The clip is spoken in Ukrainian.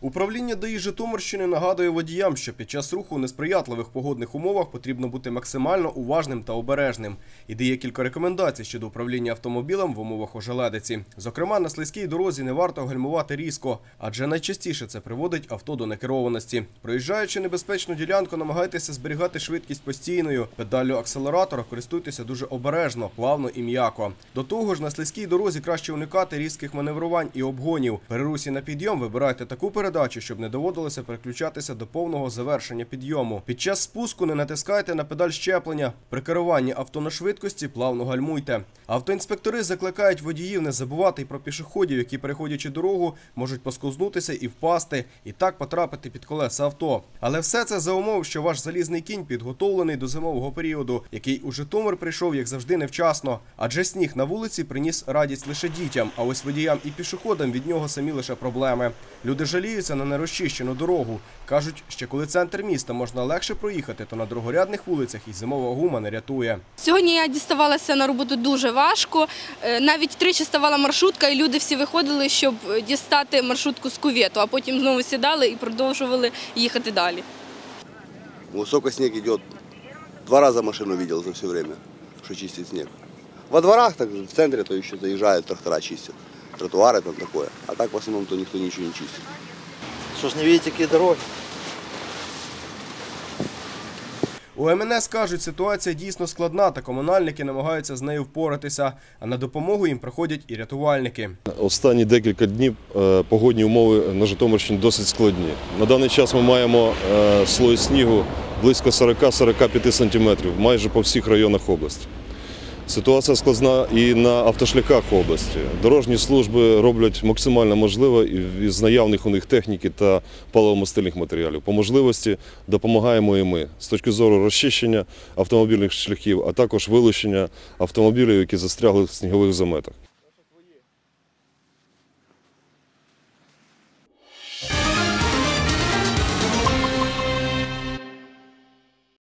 Управління ДАІ Житомирщини нагадує водіям, що під час руху у несприятливих погодних умовах потрібно бути максимально уважним та обережним. І дає кілька рекомендацій щодо управління автомобілем в умовах ожеледиці. Зокрема, на слизькій дорозі не варто гальмувати різко, адже найчастіше це приводить авто до некерованості. Проїжджаючи небезпечну ділянку, намагайтеся зберігати швидкість постійною. Педаллю акселератора користуйтеся дуже обережно, плавно і м'яко. До того ж, на слизькій дорозі краще уникати різких маневрувань і обгонів. При русі на підйом вибирайте таку передачу, щоб не доводилося переключатися до повного завершення підйому. Під час спуску не натискайте на педаль щеплення. При керуванні авто на швидкості плавно гальмуйте. Автоінспектори закликають водіїв не забувати про пішоходів, які переходячи дорогу, можуть посковзнутися і впасти, і так потрапити під колеса авто. Але все це за умов, що ваш залізний кінь підготовлений до зимового періоду, який у Житомир прийшов, як завжди, невчасно. Адже сніг на вулиці приніс радість лише дітям, а ось водіям і пішоходам від нього самі лише проблеми. Люди жаліються на нерозчищену дорогу. кажуть, що коли центр міста можна легше проїхати, то на другорядних вулицях і зимова гума не рятує. Сьогодні я діставалася на роботу дуже важко. Е, Навіть тричі ставала маршрутка, і люди всі виходили, щоб е, дістати маршрутку з кувету, а потім знову сідали і продовжували їхати далі. Высоко снег идет. Два раза машину видел за все время, что чистит снег. Во дворах, так в центре, то еще заезжают, трактора чистят. Тротуары там такое. А так в основном то никто ничего не чистит. Что ж не видите, какие дороги? У МНС кажуть, ситуація дійсно складна, та комунальники намагаються з нею впоратися. А на допомогу їм приходять і рятувальники. Останні декілька днів е, погодні умови на Житомирщині досить складні. На даний час ми маємо е, слой снігу близько 40-45 сантиметрів майже по всіх районах області. Ситуація складна і на автошляхах області. Дорожні служби роблять максимально можливе із наявних у них техніки та паливомастильних матеріалів. По можливості допомагаємо і ми з точки зору розчищення автомобільних шляхів, а також вилучення автомобілів, які застрягли в снігових заметах.